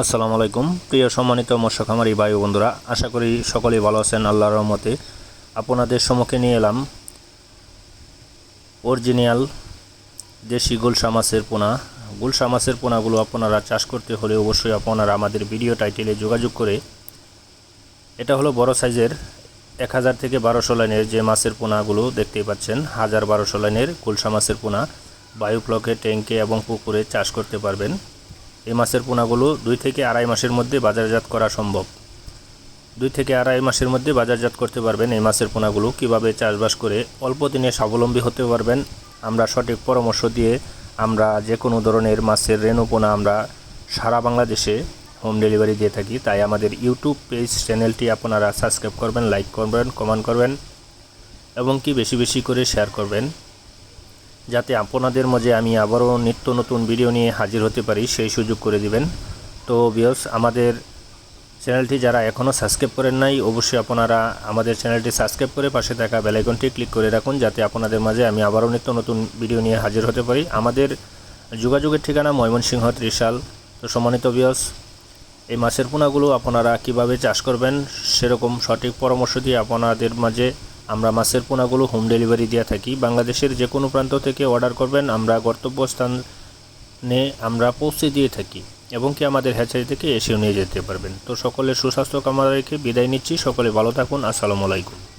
আসসালামু আলাইকুম। প্রিয় সম্মানিত মৎস্য খামারি ভাই বন্ধুরা, আশা করি সকলেই ভালো আছেন, আল্লাহর রহমতে। আপনাদের সম্মুখে নিয়ে এলাম অরিজিনাল দেশি গুলশা মাছের পোনা। গুলশা মাছের পোনাগুলো আপনারা চাষ করতে হলে অবশ্যই আপনারা আমাদের ভিডিও টাইটেলে যোগাযোগ করে, এটা হলো বড় সাইজের এক হাজার থেকে বারোশো লাইনের যে মাছের পোনাগুলো দেখতেই পাচ্ছেন, হাজার বারোশো লাইনের গুলশা মাছের পোনা। বায়ুপ্লকে ট্যাঙ্কে এবং পুকুরে চাষ করতে পারবেন। এই মাছের পোনাগুলো দুই থেকে আড়াই মাসের মধ্যে বাজারজাত করা সম্ভব। দুই থেকে আড়াই মাসের মধ্যে বাজারজাত করতে পারবেন এই মাছের পোনাগুলো। কীভাবে চাষবাস করে অল্প দিনে স্বাবলম্বী হতে পারবেন, আমরা সঠিক পরামর্শ দিয়ে আমরা যে কোনো ধরনের মাছের রেণু পোনা আমরা সারা বাংলাদেশে হোম ডেলিভারি দিয়ে থাকি। তাই আমাদের ইউটিউব পেজ চ্যানেলটি আপনারা সাবস্ক্রাইব করবেন, লাইক করবেন, কমেন্ট করবেন এবং কি বেশি বেশি করে শেয়ার করবেন যাতে আপনাদের মাঝে আমি আবারও নিত্য নতুন ভিডিও নিয়ে হাজির হতে পারি, সেই সুযোগ করে দিবেন। তো বিয়স আমাদের চ্যানেলটি যারা এখনও সাবস্ক্রাইব করেন নাই, অবশ্যই আপনারা আমাদের চ্যানেলটি সাবস্ক্রাইব করে পাশে থাকা বেলাইকনটি ক্লিক করে রাখুন, যাতে আপনাদের মাঝে আমি আবারও নিত্য নতুন ভিডিও নিয়ে হাজির হতে পারি। আমাদের যোগাযোগের ঠিকানা ময়মনসিংহ ত্রিশাল। তো সম্মানিত বিয়স এই মাছের পোনাগুলো আপনারা কীভাবে চাষ করবেন, সেরকম সঠিক পরামর্শ দিয়ে আপনাদের মাঝে আমরা মাছের পোনাগুলো হোম ডেলিভারি দিয়ে থাকি। বাংলাদেশের যে কোনো প্রান্ত থেকে অর্ডার করবেন, আমরা গন্তব্যস্থানে আমরা পৌঁছে দিয়ে থাকি এবং কি আমাদের হ্যাচারি থেকে এসেও নিয়ে যেতে পারবেন। তো সকলের সুস্বাস্থ্য কামনা রেখে বিদায় নিচ্ছি। সকলে ভালো থাকুন। আসসালামু আলাইকুম।